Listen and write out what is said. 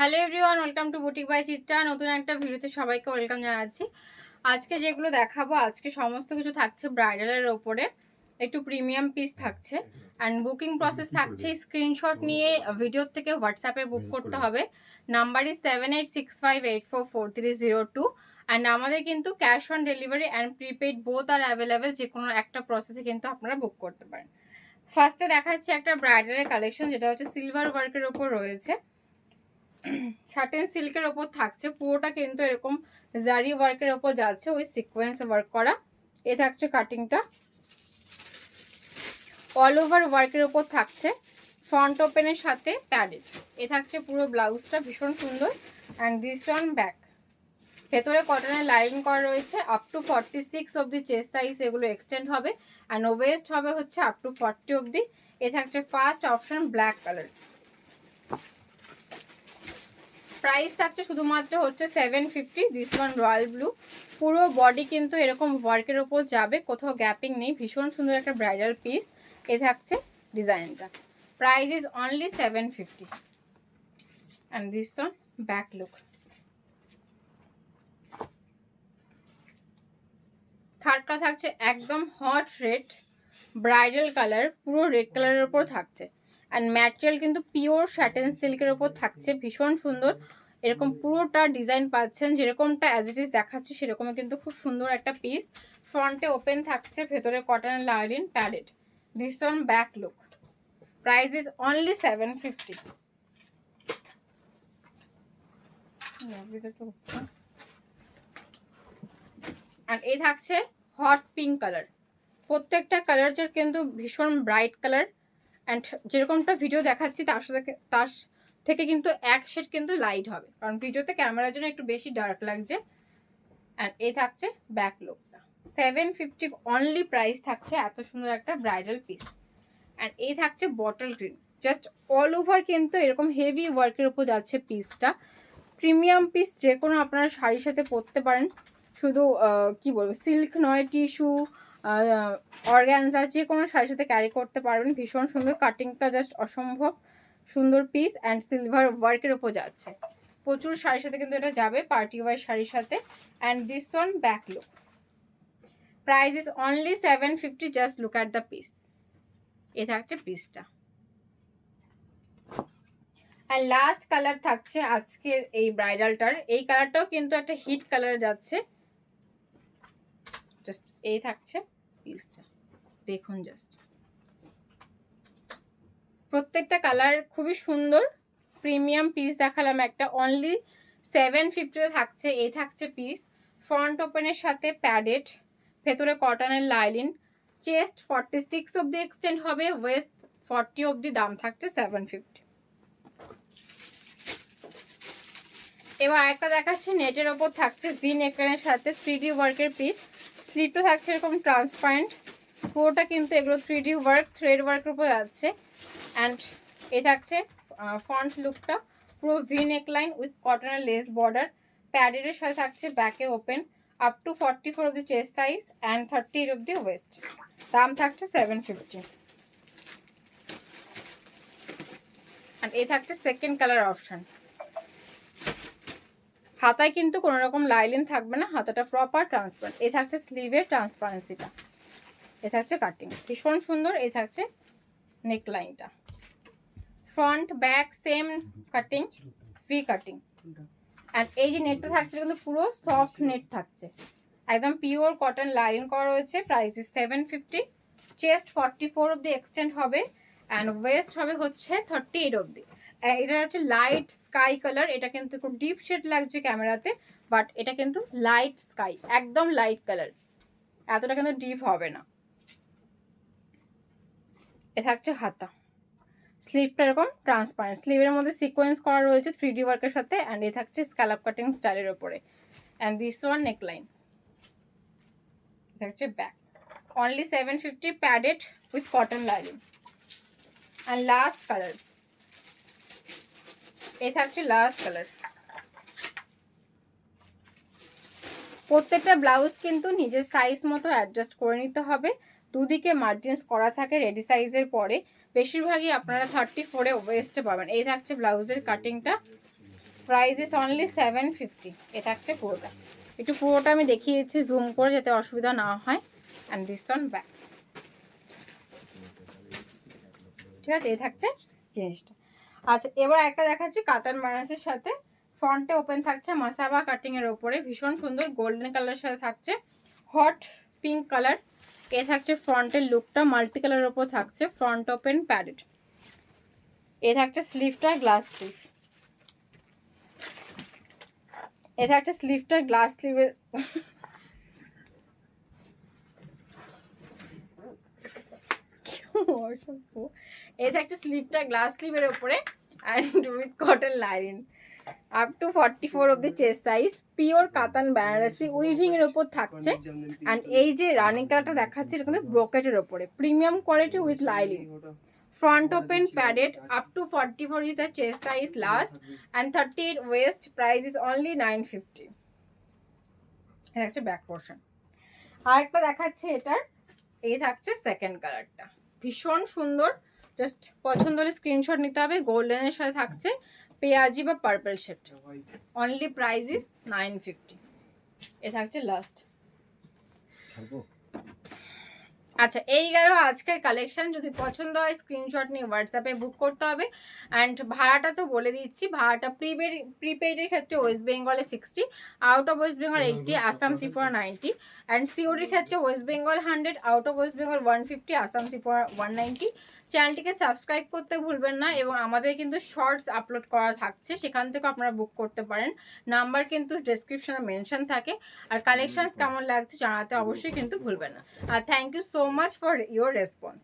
Hello everyone welcome to boutique by Chitra. নতুন একটা ভিডিওতে সবাইকে ওয়েলকাম জানাচ্ছি। আজকে যেগুলো দেখাবো আজকে সমস্ত কিছু থাকছে ব্রাইডালের ওপরে। একটু প্রিমিয়াম পিস থাকছে অ্যান্ড বুকিং প্রসেস থাকছে। স্ক্রিনশট নিয়ে ভিডিওর থেকে হোয়াটসঅ্যাপে বুক করতে হবে। Number is seven eight six five eight four four three zero two and আমাদের কিন্তু cash on delivery and prepaid both R available যে কোনো একটা প্রসেসে কিন্তু আপনারা বুক করতে পারেন। ফার্স্টে দেখাচ্ছি একটা ব্রাইডালের কালেকশন যেটা হচ্ছে সিলভার ওয়ার্কের ওপর রয়েছে। শার্টেন সিল্কের ওপর থাকছে, পুরোটা কিন্তু এরকম জারি ওয়ার্কের ওপর যাচ্ছে, ওই সিকোয়েন্স ওয়ার্ক করা। এ থাকছে কাটিংটা অল ওভার ওয়ার্কের ওপর থাকছে ফ্রন্ট ওপেনের সাথে প্যাডেড এ থাকছে পুরো ব্লাউজটা ভীষণ সুন্দর। অ্যান্ড দিস অন ব্যাক ভেতরে কটনের লাইন করা রয়েছে আপ টু ফর্টি সিক্স অব্দি চেস্ট সাইজ এগুলো এক্সটেন্ড হবে। অ্যান্ড ওয়েস্ট হবে হচ্ছে আপ টু ফর্টি অব্দি এ থাকছে first option black colour price থাকছে শুধুমাত্র হচ্ছে seven fifty this one royal blue পুরো বডি কিন্তু এরকম ওয়ার্কের ওপর যাবে, কোথাও গ্যাপিং নেই। ভীষণ সুন্দর একটা ব্রাইডাল পিস এ থাকছে ডিজাইনটা price is only seven fifty and this one back look থার্ডটা থাকছে একদম হট রেড ব্রাইডাল কালার পুরো রেড কালারের ওপর থাকছে। অ্যান্ড ম্যাটেরিয়াল কিন্তু পিওর স্যাটেন সিল্কের ওপর থাকছে, ভীষণ সুন্দর। এরকম পুরোটা ডিজাইন পাচ্ছেন, যেরকমটা অ্যাজ ইট ইজ দেখাচ্ছে, সেরকমই কিন্তু খুব সুন্দর একটা পিস ফ্রন্টে ওপেন থাকছে, ভেতরে cotton line padded this one back look price is only seven fifty আর এই থাকছে হট পিঙ্ক কালার প্রত্যেকটা কালার কিন্তু ভীষণ ব্রাইট কালার অ্যান্ড যেরকমটা ভিডিও দেখাচ্ছি, তার সাথে তার থেকে কিন্তু এক শেড কিন্তু লাইট হবে। কারণ ভিডিওতে ক্যামেরার জন্য একটু বেশি ডার্ক লাগছে। অ্যান্ড এই থাকছে ব্যাক লুকটা সেভেন ফিফটি অনলি প্রাইস থাকছে এত সুন্দর একটা ব্রাইডাল পিস অ্যান্ড এই থাকছে bottle green just all over কিন্তু এরকম হেভি ওয়ার্কের উপর যাচ্ছে পিসটা প্রিমিয়াম পিস যে কোনো আপনারা শাড়ির সাথে পরতে পারেন। শুধু কি বলব সিল্ক নয় টিস্যু অর্গ্যানজা যে কোনো শাড়ির সাথে ক্যারি করতে পারবেন। ভীষণ সুন্দর। কাটিংটা জাস্ট অসম্ভব। সুন্দর পিস অ্যান্ড সিলভার ওয়ার্কের ওপর যাচ্ছে। প্রচুর শাড়ির সাথে কিন্তু এটা যাবে পার্টি ওয়ার শাড়ির সাথে। And this one back look price is only seven fifty just look at the piece এ থাকছে পিসটা অ্যান্ড লাস্ট কালার থাকছে আজকের এই ব্রাইডালটার এই কালারটাও কিন্তু একটা হিট কালার যাচ্ছে। জাস্ট এই থাকছে। পিসটা দেখুন জাস্ট প্রত্যেকটা কালার খুবই সুন্দর। প্রিমিয়াম পিস দেখালাম একটা। অনলি সেভেন ফিফটিতে থাকছে। এই থাকছে পিস ফ্রন্ট ওপেনের সাথে প্যাডেড ভেতরে কটনের লাইলিন চেস্ট ফর্টি সিক্স অব্দি এক্সটেন্ড হবে। ওয়েস্ট ফর্টি অব্দি দাম থাকছে সেভেন ফিফটি এবার একটা দেখাচ্ছে। নেটের ওপর থাকছে ভিন একানের সাথে থ্রি ডি ওয়ার্কের পিস স্লিপটা থাকছে এরকম ট্রান্সপারেন্ট পুরোটা কিন্তু এগুলো থ্রি ডি ওয়ার্ক থ্রেড ওয়ার্কের উপর যাচ্ছে অ্যান্ড এ থাকছে ফ্রন্ট লুকটা পুরো ভি নেকলাইন উইথ কটনের লেস বর্ডার প্যাডের সাথে থাকছে ব্যাকে open up to forty four of the chest size and thirty eight of the waist দাম থাকছে সেভেন ফিফটি অ্যান্ড এ থাকছে সেকেন্ড কালার অপশান হাতায় কিন্তু কোনো রকম লাইলিন থাকবে না, হাতাটা প্রপার ট্রান্সপারেন্ট এ থাকছে স্লিভের ট্রান্সপারেন্সিটা এ থাকছে কাটিং ভীষণ সুন্দর, এ থাকছে নেকলাইনটা front back same cutting V cutting and এই যে নেটটা থাকছে কিন্তু পুরো সফট নেট থাকছে। একদম পিওর কটন লাইন করা রয়েছে price is seven fifty chest forty four অব্দি এক্সটেন্ড হবে অ্যান্ড ওয়েস্ট হবে হচ্ছে থার্টি এইট অব্দি এটা হচ্ছে লাইট স্কাই কালার এটা কিন্তু খুব ডিপ শেড লাগছে ক্যামেরাতে বাট এটা কিন্তু লাইট স্কাই একদম লাইট কালার এতটা কিন্তু ডিপ হবে না। এ থাকছে হাতা। স্লিভটা এরকম ট্রান্সপারেন্ট স্লিভের মধ্যে সিকোয়েন্স করা রয়েছে থ্রি ডি ওয়ার্কের সাথে অ্যান্ড এ থাকছে স্ক্যালাপ কাটিং স্টাইলের ওপরে। অ্যান্ড দিস ওয়ান নেকলাইন থাকছে back only seven fifty padded with cotton lining and last colour এই থাকছে লাস্ট কালার। প্রত্যেকটা ব্লাউজ কিন্তু নিজের সাইজ মতো অ্যাডজাস্ট করে নিতে হবে। দুদিকে মার্জিনস করা থাকে রেডি সাইজের পরে। বেশিরভাগই আপনারা থার্টি ফোরে ওয়েস্টে পাবেন। এই থাকছে ব্লাউজের কাটিংটা price is only seven fifty এটা হচ্ছে পুরোটা। একটু পুরোটা আমি দেখিয়ে দিচ্ছি জুম করে যাতে অসুবিধা না হয়। অ্যান্ড দিস অন ব্যাক ঠিক আছে, এই থাকছে জিনিসটা। আচ্ছা এবার একটা দেখাচ্ছি কাতান বানাসের সাথে। ফ্রন্টে ওপেন থাকছে মাসাবা কাটিং এর ওপরে। ভীষণ সুন্দর গোল্ডেন কালারের সাথে থাকছে। হট পিঙ্ক কালার এ থাকছে ফ্রন্টের লুকটা মাল্টি কালারের ওপর থাকছে ফ্রন্ট ওপেন প্যাডেড এ থাকছে স্লিভটা গ্লাস স্লিভ এ থাকছে স্লিভটা গ্লাস স্লিভের এই থাকছে স্লিভটা গ্লাস স্লিভের উপরে and with cotton line up to forty four of the chest size pure katan Banarasi weaving এর উপর থাকছে অ্যান্ড এই যে রানিং কালারটা দেখাচ্ছে, এটা ব্রোকেটের ওপরে। Premium quality with lining front open padded, up to 44 is the chest size last and 38 waist price is only 950 এটা হচ্ছে ব্যাক পোর্শন আরেকটা দেখাচ্ছে এটার, এই থাকছে সেকেন্ড কালারটা ভীষণ সুন্দর। জাস্ট পছন্দ হলে স্ক্রিনশট নিতে হবে। গোল্ডেনের সাথে থাকছে পেঁয়াজি বা purple shade only price is nine fifty এ থাকছে লাস্ট আচ্ছা এই গেল আজকের কালেকশন যদি পছন্দ হয় স্ক্রিনশট নিয়ে হোয়াটসঅ্যাপে বুক করতে হবে। অ্যান্ড ভাড়াটা তো বলে দিচ্ছি ভাড়াটা প্রিপেড প্রিপেডের ক্ষেত্রে ওয়েস্ট বেঙ্গলে sixty out of West Bengal eighty Assam Tripura ninety and সিওডির ক্ষেত্রে West Bengal hundred out of West Bengal one fifty Assam Tripura one ninety চ্যানেলটিকে সাবস্ক্রাইব করতে ভুলবেন না এবং আমাদের কিন্তু শর্টস আপলোড করা থাকছে সেখান থেকে আপনারা বুক করতে পারেন। নাম্বার কিন্তু ডেসক্রিপশনে মেনশন থাকে। আর কালেকশনস কেমন লাগছে জানাতে অবশ্যই কিন্তু ভুলবেন না। আর thank you so much for your response